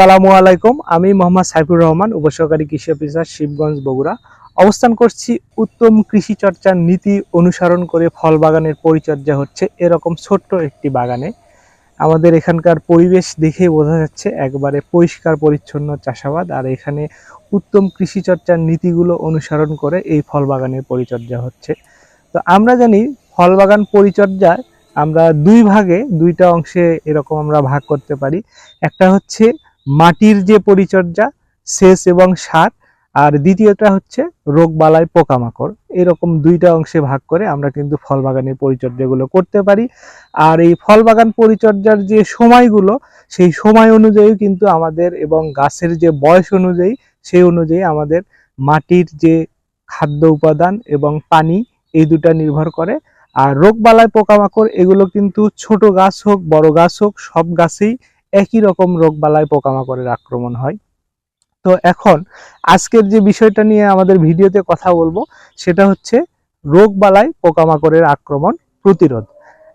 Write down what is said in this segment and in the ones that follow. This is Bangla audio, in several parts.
সালামু আলাইকুম, আমি মোহাম্মদ সাইফুর রহমান, উপসহকারী কৃষি অফিসার শিবগঞ্জ বগুড়া। অবস্থান করছি উত্তম কৃষি চর্চার নীতি অনুসরণ করে ফল বাগানের পরিচর্যা হচ্ছে এরকম ছোট্ট একটি বাগানে। আমাদের এখানকার পরিবেশ দেখে বোঝা যাচ্ছে একবারে পরিষ্কার, পরিচ্ছন্ন চাষাবাদ, আর এখানে উত্তম কৃষি চর্চার নীতিগুলো অনুসরণ করে এই ফল বাগানের পরিচর্যা হচ্ছে। তো আমরা জানি ফল বাগান পরিচর্যায় আমরা দুই ভাগে, দুইটা অংশে এরকম আমরা ভাগ করতে পারি। একটা হচ্ছে মাটির যে পরিচর্যা, সেচ এবং সার, আর দ্বিতীয়টা হচ্ছে রোগ বালাই পোকামাকড়। এরকম দুইটা অংশে ভাগ করে আমরা কিন্তু ফল বাগানের পরিচর্যাগুলো করতে পারি। আর এই ফল বাগান পরিচর্যার যে সময়গুলো, সেই সময় অনুযায়ী কিন্তু আমাদের এবং গাছের যে বয়স অনুযায়ী, সেই অনুযায়ী আমাদের মাটির যে খাদ্য উপাদান এবং পানি, এই দুটা নির্ভর করে। আর রোগ বালাই পোকামাকড়, এগুলো কিন্তু ছোট গাছ হোক, বড় গাছ হোক, সব গাছেই একই রকম রোগ বালাই পোকামাকড়ের আক্রমণ হয়। তো এখন আজকের যে বিষয়টা নিয়ে আমাদের ভিডিওতে কথা বলব, সেটা হচ্ছে রোগ বালাই পোকামাকড়ের আক্রমণ প্রতিরোধ।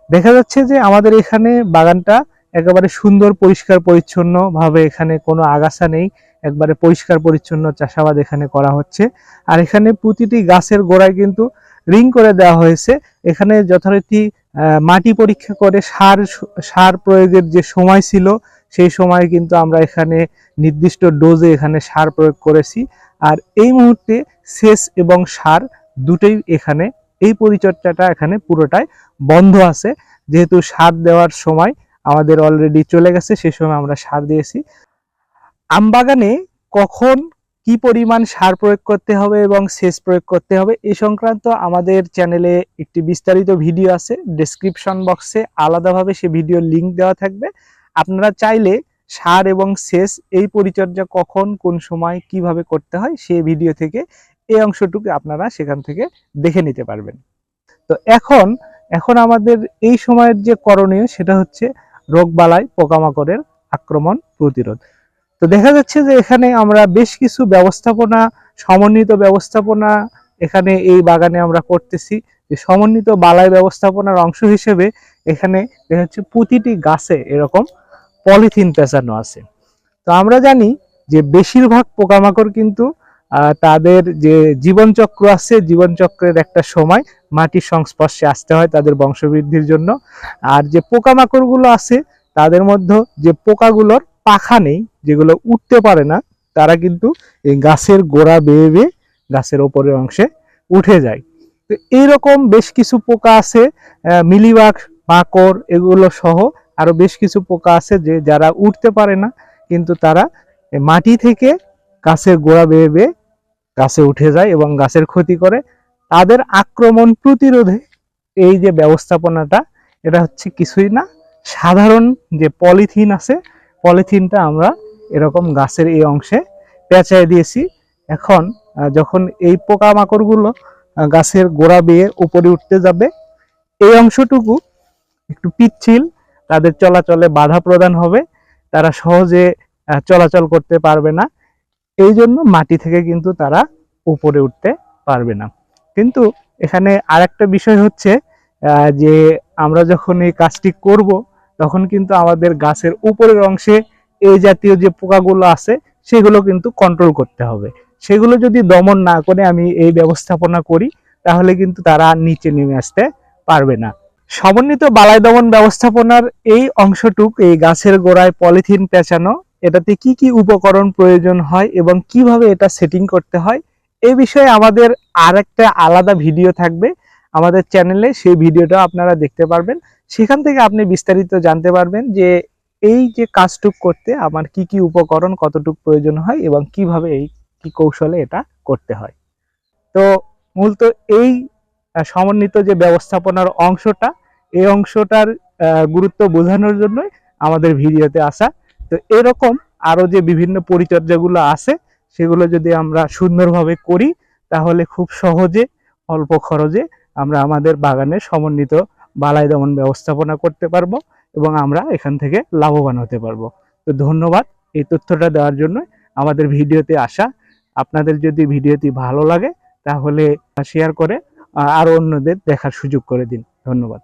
দেখা যাচ্ছে যে আমাদের এখানে বাগানটা একেবারে সুন্দর, পরিষ্কার পরিচ্ছন্ন ভাবে এখানে কোনো আগাছা নেই, একবারে পরিষ্কার, পরিচ্ছন্ন চাষাবাদ এখানে করা হচ্ছে। আর এখানে প্রতিটি গাছের গোড়ায় কিন্তু রিং করে দেওয়া হয়েছে। এখানে যথারীতি মাটি পরীক্ষা করে সার সার প্রয়োগের যে সময় ছিল, সেই সময় কিন্তু আমরা এখানে নির্দিষ্ট ডোজে এখানে সার প্রয়োগ করেছি। আর এই মুহূর্তে সেচ এবং সার দুটোই এখানে, এই পরিচর্যাটা এখানে পুরোটাই বন্ধ আছে। যেহেতু সার দেওয়ার সময় আমাদের অলরেডি চলে গেছে সেই সময় আমরা সার দিয়েছি। আম বাগানে কখন কি পরিমাণ সার প্রয়োগ করতে হবে এবং সেচ প্রয়োগ করতে হবে এ সংক্রান্ত আমাদের চ্যানেলে একটি বিস্তারিত ভিডিও আছে। ডেসক্রিপশন বক্সে আলাদাভাবে সে ভিডিওর লিংক দেওয়া থাকবে। আপনারা চাইলে সার এবং সেচ এই পরিচর্যা কখন, কোন সময়, কীভাবে করতে হয় সেই ভিডিও থেকে এই অংশটুকু আপনারা সেখান থেকে দেখে নিতে পারবেন। তো এখন এখন আমাদের এই সময়ের যে করণীয় সেটা হচ্ছে রোগবালাই পোকামাকড়ের আক্রমণ প্রতিরোধ। তো দেখা যাচ্ছে যে এখানে আমরা বেশ কিছু ব্যবস্থাপনা, সমন্বিত ব্যবস্থাপনা এখানে এই বাগানে আমরা করতেছি। যে সমন্বিত বালাই ব্যবস্থাপনার অংশ হিসেবে এখানে দেখা যাচ্ছে প্রতিটি গাছে এরকম পলিথিন পেঁচানো আছে। তো আমরা জানি যে বেশিরভাগ পোকামাকড় কিন্তু তাদের যে জীবনচক্র আছে, জীবনচক্রের একটা সময় মাটির সংস্পর্শে আসতে হয় তাদের বংশবৃদ্ধির জন্য। আর যে পোকামাকড়গুলো আছে, তাদের মধ্যে যে পোকাগুলোর পাখা নেই, যেগুলো উঠতে পারে না, তারা কিন্তু এই গাছের গোড়া বেয়ে বেয়ে গাছের ওপরের অংশে উঠে যায়। তো এইরকম বেশ কিছু পোকা আছে মিলিবাগ মাকড় এগুলো সহ আরও বেশ কিছু পোকা আছে যে যারা উঠতে পারে না, কিন্তু তারা মাটি থেকে গাছের গোড়া বেয়ে বেয়ে গাছে উঠে যায় এবং গাছের ক্ষতি করে। তাদের আক্রমণ প্রতিরোধে এই যে ব্যবস্থাপনাটা, এটা হচ্ছে কিছুই না, সাধারণ যে পলিথিন আছে পলিথিনটা আমরা এরকম গাছের এই অংশে পেঁচায় দিয়েছি। এখন যখন এই পোকামাকড়গুলো গাছের গোড়া বেয়ে উপরে উঠতে যাবে, এই অংশটুকু একটু পিচ্ছিল, তাদের চলাচলে বাধা প্রদান হবে, তারা সহজে চলাচল করতে পারবে না। এই জন্য মাটি থেকে কিন্তু তারা উপরে উঠতে পারবে না। কিন্তু এখানে আরেকটা বিষয় হচ্ছে যে আমরা যখন এই কাজটি করব তখন কিন্তু আমাদের গাছের উপরের অংশে এই জাতীয় যে পোকাগুলো আছে, সেগুলো কিন্তু কন্ট্রোল করতে হবে। সেগুলো যদি দমন না করে আমি এই ব্যবস্থাপনা করি, তাহলে কিন্তু তারা নিচে নেমে আসতে পারবে না। সমন্বিত বালাই দমন ব্যবস্থাপনার এই অংশটুক, এই গাছের গোড়ায় পলিথিন পেঁচানো, এটাতে কি কি উপকরণ প্রয়োজন হয় এবং কীভাবে এটা সেটিং করতে হয়, এ বিষয়ে আমাদের আর একটা আলাদা ভিডিও থাকবে। আমাদের চ্যানেলে সেই ভিডিওটা আপনারা দেখতে পারবেন। সেখান থেকে আপনি বিস্তারিত জানতে পারবেন যে এই যে কাজটুক করতে আমার কি কি উপকরণ কতটুক প্রয়োজন হয় এবং কীভাবে এই কি কৌশলে এটা করতে হয়। তো মূলত এই সমন্বিত যে ব্যবস্থাপনার অংশটা এই অংশটার গুরুত্ব বোঝানোর জন্যই আমাদের ভিডিওতে আসা। তো এরকম আরও যে বিভিন্ন পরিচর্যাগুলো আছে, সেগুলো যদি আমরা সুন্দরভাবে করি, তাহলে খুব সহজে, অল্প খরচে আমরা আমাদের বাগানের সমন্বিত বালাই দমন ব্যবস্থাপনা করতে পারব এবং আমরা এখান থেকে লাভবান হতে পারব। তো ধন্যবাদ এই তথ্যটা দেওয়ার জন্য। আমাদের ভিডিওতে আসা। আপনাদের যদি ভিডিওটি ভালো লাগে, তাহলে শেয়ার করে আর অন্যদের দেখার সুযোগ করে দিন। ধন্যবাদ।